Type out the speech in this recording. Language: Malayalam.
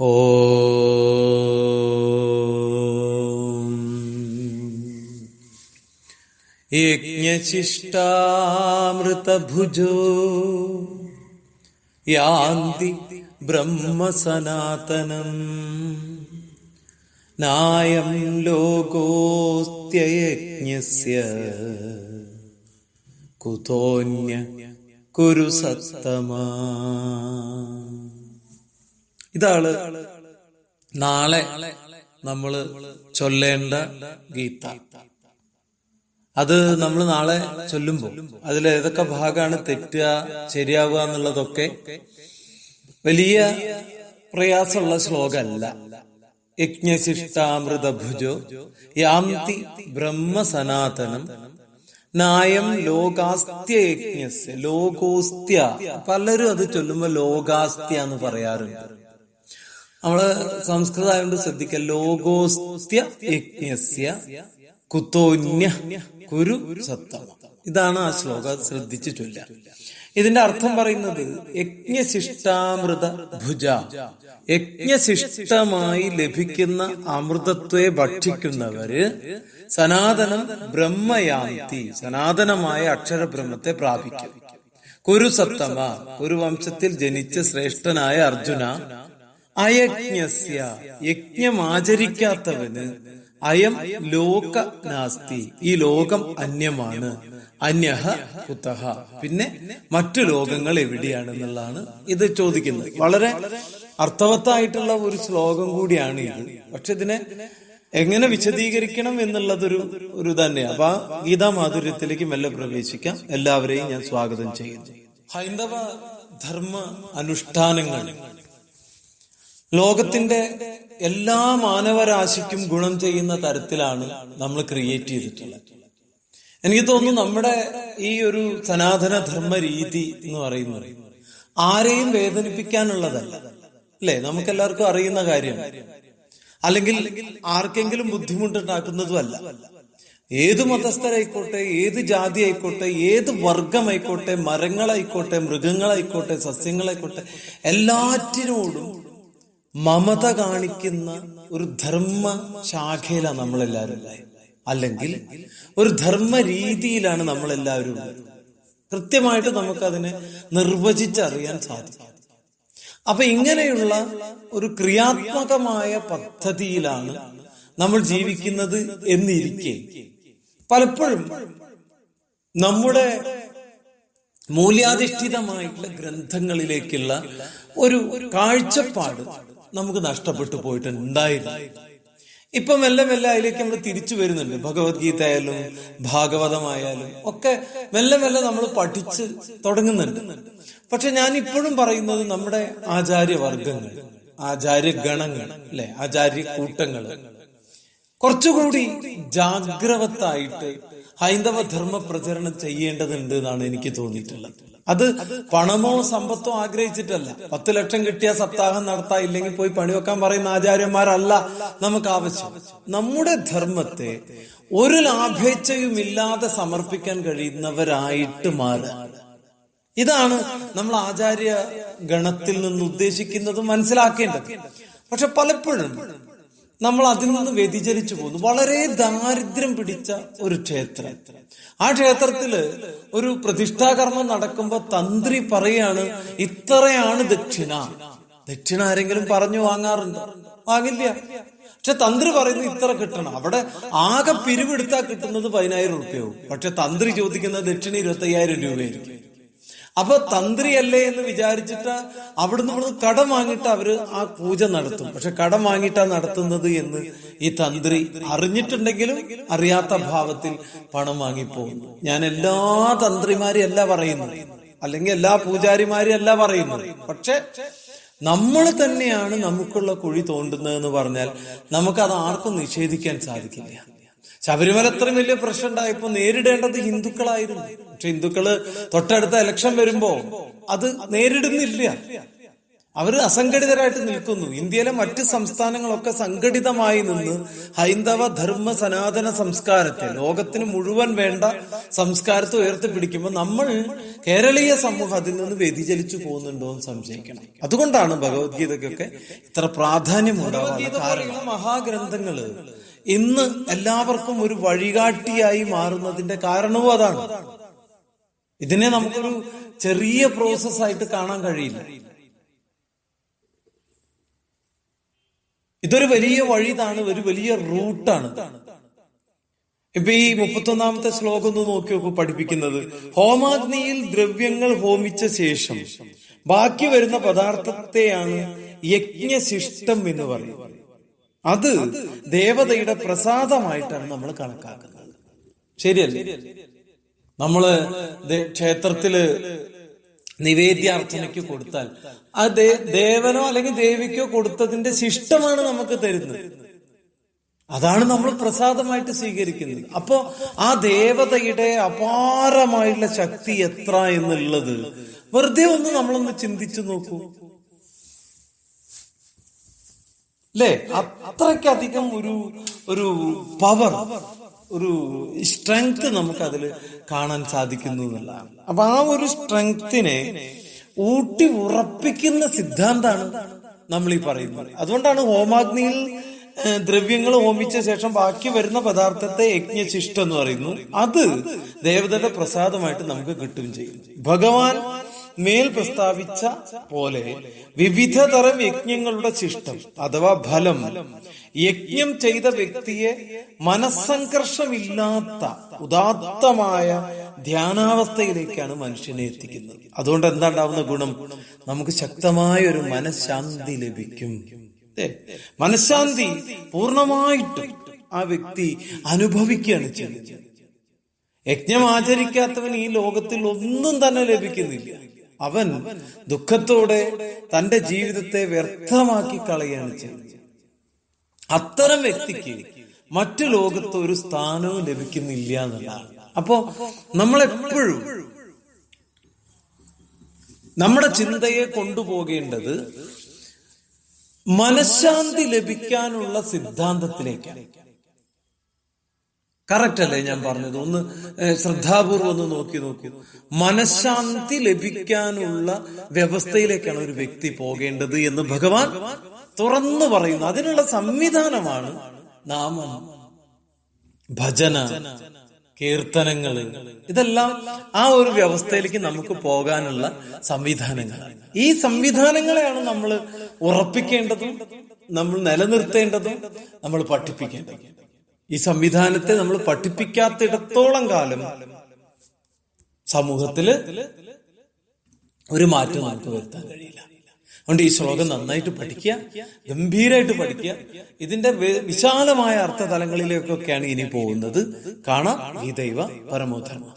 ഓ. യജ്ഞശിഷ്ടാമൃതഭുജോ. യാന്തി ബ്രഹ്മസനാതനം. നായം ലോകോസ്ത്യയജ്ഞസ്യ. കുതോന്യ കുരു സത്തമാ ഇതാണ് നാളെ നമ്മൾ ചൊല്ലേണ്ട ഗീത. അത് നമ്മൾ നാളെ ചൊല്ലുമ്പോൾ അതിൽ ഏതൊക്കെ ഭാഗമാണ് തെറ്റുക ശരിയാവുക എന്നുള്ളതൊക്കെ വലിയ പ്രയാസമുള്ള ശ്ലോകമല്ല. യജ്ഞശിഷ്ടാമൃതഭുജോ യാന്തി ബ്രഹ്മസനാതനം നായം ലോകാസ്ത്യ യജ്ഞസ് ലോകോസ്ത്യ. പലരും അത് ചൊല്ലുമ്പോൾ ലോകാസ്ത്യ എന്ന് പറയാറുണ്ട്. നമ്മൾ സംസ്കൃതം ആയതുകൊണ്ട് ശ്രദ്ധിക്കുക ലോകോസ്ത്യ കുത്തോന്യ കുരു സത്തമ. ഇതാണ് ആ ശ്ലോകം ശ്രദ്ധിച്ചു ചൊല്ല ഇതിന്റെ അർത്ഥം പറയുന്നത് യജ്ഞശിഷ്ടാമൃത ഭുജ. യജ്ഞശിഷ്ടമായി ലഭിക്കുന്ന അമൃതത്വെ ഭക്ഷിക്കുന്നവര് സനാതനം ബ്രഹ്മയാന്തി സനാതനമായ അക്ഷരബ്രഹ്മത്തെ പ്രാപിക്കും. കുരുസത്തമ കുരുവംശത്തിൽ ജനിച്ച ശ്രേഷ്ഠനായ അർജുന അയജ്ഞസ്യ യജ്ഞം ആചരിക്കാത്തവന് അയം ലോക നാസ്തി ഈ ലോകം അന്യമാണ്. അന്യഹ കുത്തഹ പിന്നെ മറ്റു ലോകങ്ങൾ എവിടെയാണെന്നുള്ളതാണ് ഇത് ചോദിക്കുന്നത്. വളരെ അർത്ഥവത്തായിട്ടുള്ള ഒരു ശ്ലോകം കൂടിയാണ് ഇത്. പക്ഷെ ഇതിനെ എങ്ങനെ വിശദീകരിക്കണം എന്നുള്ളതൊരു ഒരു തന്നെയാണ് അപ്പൊ ആ ഗീതാ മാധുര്യത്തിലേക്ക് മെല്ലെ പ്രവേശിക്കാം. എല്ലാവരെയും ഞാൻ സ്വാഗതം ചെയ്യുന്നു. ഹൈന്ദവ ധർമ്മ അനുഷ്ഠാനങ്ങൾ ലോകത്തിന്റെ എല്ലാ മാനവരാശിക്കും ഗുണം ചെയ്യുന്ന തരത്തിലാണ് നമ്മൾ ക്രിയേറ്റ് ചെയ്തിട്ടുള്ളത്. എനിക്ക് തോന്നുന്നു നമ്മുടെ ഈ ഒരു സനാതന ധർമ്മ രീതി എന്ന് പറയുന്നത് ആരെയും വേദനിപ്പിക്കാനുള്ളതല്ല. അല്ലെ? നമുക്കെല്ലാവർക്കും അറിയുന്ന കാര്യം. അല്ലെങ്കിൽ ആർക്കെങ്കിലും ബുദ്ധിമുട്ടുണ്ടാക്കുന്നതുമല്ല. ഏത് മതസ്ഥരായിക്കോട്ടെ ഏത് ജാതി ആയിക്കോട്ടെ ഏത് വർഗമായിക്കോട്ടെ മരങ്ങളായിക്കോട്ടെ മൃഗങ്ങളായിക്കോട്ടെ സസ്യങ്ങളായിക്കോട്ടെ എല്ലാറ്റിനോടും മമത കാണിക്കുന്ന ഒരു ധർമ്മ ശാഖയിലാണ് നമ്മളെല്ലാവരും. അല്ലെങ്കിൽ ഒരു ധർമ്മ രീതിയിലാണ് നമ്മളെല്ലാവരും. കൃത്യമായിട്ട് നമുക്കതിനെ നിർവചിച്ചറിയാൻ സാധിക്കും. അപ്പൊ ഇങ്ങനെയുള്ള ഒരു ക്രിയാത്മകമായ പദ്ധതിയിലാണ് നമ്മൾ ജീവിക്കുന്നത് എന്നിരിക്കെ. പലപ്പോഴും നമ്മുടെ മൂല്യാധിഷ്ഠിതമായിട്ടുള്ള ഗ്രന്ഥങ്ങളിലേക്കുള്ള ഒരു കാഴ്ചപ്പാട് നമുക്ക് നഷ്ടപ്പെട്ടു പോയിട്ടുണ്ടായില്ല ഇപ്പൊ മെല്ലെ മെല്ലെ അതിലേക്ക് നമ്മൾ തിരിച്ചു വരുന്നുണ്ട്. ഭഗവത്ഗീത ആയാലും ഭാഗവതമായാലും ഒക്കെ മെല്ലെ മെല്ലെ നമ്മൾ പഠിച്ച് തുടങ്ങുന്നുണ്ട്. പക്ഷെ ഞാൻ ഇപ്പോഴും പറയുന്നത് നമ്മുടെ ആചാര്യവർഗങ്ങൾ ആചാര്യഗണങ്ങൾ അല്ലെ? ആചാര്യ കൂട്ടങ്ങൾ കുറച്ചുകൂടി ജാഗ്രവത്തായിട്ട് ഹൈന്ദവ ധർമ്മ പ്രചരണം ചെയ്യേണ്ടതുണ്ട് എന്നാണ് എനിക്ക് തോന്നിയിട്ടുള്ളത്. അത് പണമോ സമ്പത്തോ ആഗ്രഹിച്ചിട്ടല്ല. പത്ത് ലക്ഷം കിട്ടിയ സപ്താഹം നടത്താ ഇല്ലെങ്കിൽ പോയി പണിവെക്കാൻ പറയുന്ന ആചാര്യന്മാരല്ല നമുക്ക് ആവശ്യം. നമ്മുടെ ധർമ്മത്തെ ഒരു ലാഭേച്ഛയുമില്ലാതെ സമർപ്പിക്കാൻ കഴിയുന്നവരായിട്ട് മാറുക. ഇതാണ് നമ്മൾ ആചാര്യ ഗണത്തിൽ നിന്ന് ഉദ്ദേശിക്കുന്നത് മനസ്സിലാക്കേണ്ടത്. പക്ഷെ പലപ്പോഴും നമ്മൾ അതിൽ നിന്ന് വ്യതിചലിച്ചു പോകുന്നു. വളരെ ദാരിദ്ര്യം പിടിച്ച ഒരു ക്ഷേത്രം. ആ ക്ഷേത്രത്തിൽ ഒരു പ്രതിഷ്ഠാകർമ്മം നടക്കുമ്പോ തന്ത്രി പറയാണ് ഇത്രയാണ് ദക്ഷിണ. ദക്ഷിണ ആരെങ്കിലും പറഞ്ഞു വാങ്ങാറുണ്ട്? വാങ്ങില്ല. പക്ഷെ തന്ത്രി പറയുന്നു ഇത്ര കിട്ടണം. അവിടെ ആകെ പിരിവെടുത്താൽ കിട്ടുന്നത് പതിനായിരം രൂപയാവും പക്ഷെ തന്ത്രി ചോദിക്കുന്നത് ദക്ഷിണ ഇരുപത്തി അയ്യായിരം രൂപയായിരിക്കും. അപ്പൊ തന്ത്രിയല്ലേ എന്ന് വിചാരിച്ചിട്ട് അവിടുന്ന് ഇവിടുന്ന് കടം വാങ്ങിയിട്ട് അവർ ആ പൂജ നടത്തും. പക്ഷെ കടം വാങ്ങിയിട്ടാ നടത്തുന്നത് എന്ന് ഈ തന്ത്രി അറിഞ്ഞിട്ടുണ്ടെങ്കിലും അറിയാത്ത ഭാവത്തിൽ പണം വാങ്ങിപ്പോകുന്നു. ഞാൻ എല്ലാ തന്ത്രിമാരും അല്ല പറയുന്നത്. അല്ലെങ്കിൽ എല്ലാ പൂജാരിമാരും അല്ല പറയുന്നത്. പക്ഷെ നമ്മൾ തന്നെയാണ് നമുക്കുള്ള കുഴി തോണ്ടുന്നത് എന്ന് പറഞ്ഞാൽ നമുക്കത് ആർക്കും നിഷേധിക്കാൻ സാധിക്കില്ല. ശബരിമല അത്രയും വലിയ പ്രശ്നം ഉണ്ടായപ്പോ നേരിടേണ്ടത് ഹിന്ദുക്കളായിരുന്നു. പക്ഷെ ഹിന്ദുക്കൾ തൊട്ടടുത്ത ഇലക്ഷൻ വരുമ്പോ അത് നേരിടുന്നില്ല. അവർ അസംഘടിതരായിട്ട് നിൽക്കുന്നു. ഇന്ത്യയിലെ മറ്റ് സംസ്ഥാനങ്ങളൊക്കെ സംഘടിതമായി നിന്ന് ഹൈന്ദവ ധർമ്മ സനാതന സംസ്കാരത്തെ ലോകത്തിന് മുഴുവൻ വേണ്ട സംസ്കാരത്തെ ഉയർത്തിപ്പിടിക്കുമ്പോൾ നമ്മൾ കേരളീയ സമൂഹം അതിൽ നിന്ന് വ്യതിചലിച്ചു പോകുന്നുണ്ടോ എന്ന് സംശയിക്കണം. അതുകൊണ്ടാണ് ഭഗവത്ഗീതയ്ക്കൊക്കെ ഇത്ര പ്രാധാന്യം കാരണം. മഹാഗ്രന്ഥങ്ങൾ ഇന്ന് എല്ലാവർക്കും ഒരു വഴികാട്ടിയായി മാറുന്നതിന്റെ കാരണവും അതാണ്. ഇതിനെ നമുക്കൊരു ചെറിയ പ്രോസസ് ആയിട്ട് കാണാൻ കഴിയില്ല. ഇതൊരു വലിയ വഴിതാണ് ഒരു വലിയ റൂട്ടാണ്. ഇപ്പൊ ഈ മുപ്പത്തൊന്നാമത്തെ ശ്ലോകം ഒന്ന് നോക്കി നോക്കൂ പഠിപ്പിക്കുന്നത്. ഹോമാഗ്നിയിൽ ദ്രവ്യങ്ങൾ ഹോമിച്ച ശേഷം ബാക്കി വരുന്ന പദാർത്ഥത്തെയാണ് യജ്ഞശിഷ്ടം എന്ന് പറയുന്നത്. അത് ദേവതയുടെ പ്രസാദമായിട്ടാണ് നമ്മൾ കണക്കാക്കുന്നത്. ശരിയല്ലേ? നമ്മൾ ക്ഷേത്രത്തിൽ നിവേദ്യാർത്ഥനയ്ക്ക് കൊടുത്താൽ അത് ദേവനോ അല്ലെങ്കിൽ ദേവിക്കോ കൊടുത്തതിന്റെ ശിഷ്ടമാണ് നമുക്ക് തരുന്നത്. അതാണ് നമ്മൾ പ്രസാദമായിട്ട് സ്വീകരിക്കുന്നത്. അപ്പോ ആ ദേവതയുടെ അപാരമായിട്ടുള്ള ശക്തി എത്ര എന്നുള്ളത് വെറുതെ ഒന്ന് നമ്മളൊന്ന് ചിന്തിച്ചു നോക്കൂ. അല്ലേ അത്രയ്ക്കധികം ഒരു ഒരു പവർ ഒരു സ്ട്രെങ്ത് നമുക്ക് അതിൽ കാണാൻ സാധിക്കുന്നു എന്നുള്ളതാണ്. അപ്പൊ ആ ഒരു സ്ട്രെങ്തിനെ ഊട്ടി ഉറപ്പിക്കുന്ന സിദ്ധാന്താണ് നമ്മൾ ഈ പറയുന്നത്. അതുകൊണ്ടാണ് ഹോമാഗ്നിയിൽ ദ്രവ്യങ്ങൾ ഹോമിച്ച ശേഷം ബാക്കി വരുന്ന പദാർത്ഥത്തെ യജ്ഞശിഷ്ടം എന്ന് പറയുന്നു. അത് ദേവതയുടെ പ്രസാദമായിട്ട് നമുക്ക് കിട്ടുകയും ചെയ്യും. ഭഗവാൻ മേൽ പ്രസ്താവിച്ച പോലെ വിവിധ തരം യജ്ഞങ്ങളുടെ ശിഷ്ടം അഥവാ ഫലം. യജ്ഞം ചെയ്ത വ്യക്തിയെ മനസ്സംഘർഷമില്ലാത്ത ഉദാത്തമായ ധ്യാനാവസ്ഥയിലേക്കാണ് മനുഷ്യനെ എത്തിക്കുന്നത്. അതുകൊണ്ട് എന്താ ഉണ്ടാവുന്ന ഗുണം? നമുക്ക് ശക്തമായ ഒരു മനഃശാന്തി ലഭിക്കും. മനഃശാന്തി പൂർണമായിട്ട് ആ വ്യക്തി അനുഭവിക്കുകയാണ് ചെയ്യുന്നത്. യജ്ഞം ആചരിക്കാത്തവന് ഈ ലോകത്തിൽ ഒന്നും തന്നെ ലഭിക്കുന്നില്ല. അവൻ ദുഃഖത്തോടെ തന്റെ ജീവിതത്തെ വ്യർത്ഥമാക്കി കളയാണ് ചെയ്യുന്നത്. അത്തരം വ്യക്തിക്ക് മറ്റു ലോകത്ത് ഒരു സ്ഥാനവും ലഭിക്കുന്നില്ല എന്നുള്ളതാണ്. അപ്പോ നമ്മളെപ്പോഴും നമ്മുടെ ചിന്തയെ കൊണ്ടുപോകേണ്ടത് മനഃശാന്തി ലഭിക്കാനുള്ള സിദ്ധാന്തത്തിലേക്കാണ്. കറക്റ്റ് അല്ലേ ഞാൻ പറഞ്ഞത്? ഒന്ന് ശ്രദ്ധാപൂർവം ഒന്ന് നോക്കി നോക്കി. മനഃശാന്തി ലഭിക്കാനുള്ള വ്യവസ്ഥയിലേക്കാണ് ഒരു വ്യക്തി പോകേണ്ടത് എന്ന് ഭഗവാൻ തുറന്നു പറയുന്നു. അതിനുള്ള സംവിധാനമാണ് നാമം ഭജന കീർത്തനങ്ങൾ ഇതെല്ലാം ആ ഒരു വ്യവസ്ഥയിലേക്ക് നമുക്ക് പോകാനുള്ള സംവിധാനങ്ങളാണ് ഈ സംവിധാനങ്ങളെയാണ് നമ്മൾ ഉറപ്പിക്കേണ്ടതും നമ്മൾ നിലനിർത്തേണ്ടതും നമ്മൾ പഠിപ്പിക്കേണ്ടതും. ഈ സംവിധാനത്തെ നമ്മൾ പഠിപ്പിക്കാത്തിടത്തോളം കാലം സമൂഹത്തിൽ ഒരു മാറ്റം നമുക്ക് വരുത്താൻ കഴിയില്ല. അതുകൊണ്ട് ഈ ശ്ലോകം നന്നായിട്ട് പഠിക്കുക ഗംഭീരമായിട്ട് പഠിക്കുക. ഇതിന്റെ വിശാലമായ അർത്ഥതലങ്ങളിലേക്കൊക്കെയാണ് ഇനി പോകുന്നത്. കാണാം ഈ ദൈവ പരമോധർമ്മ.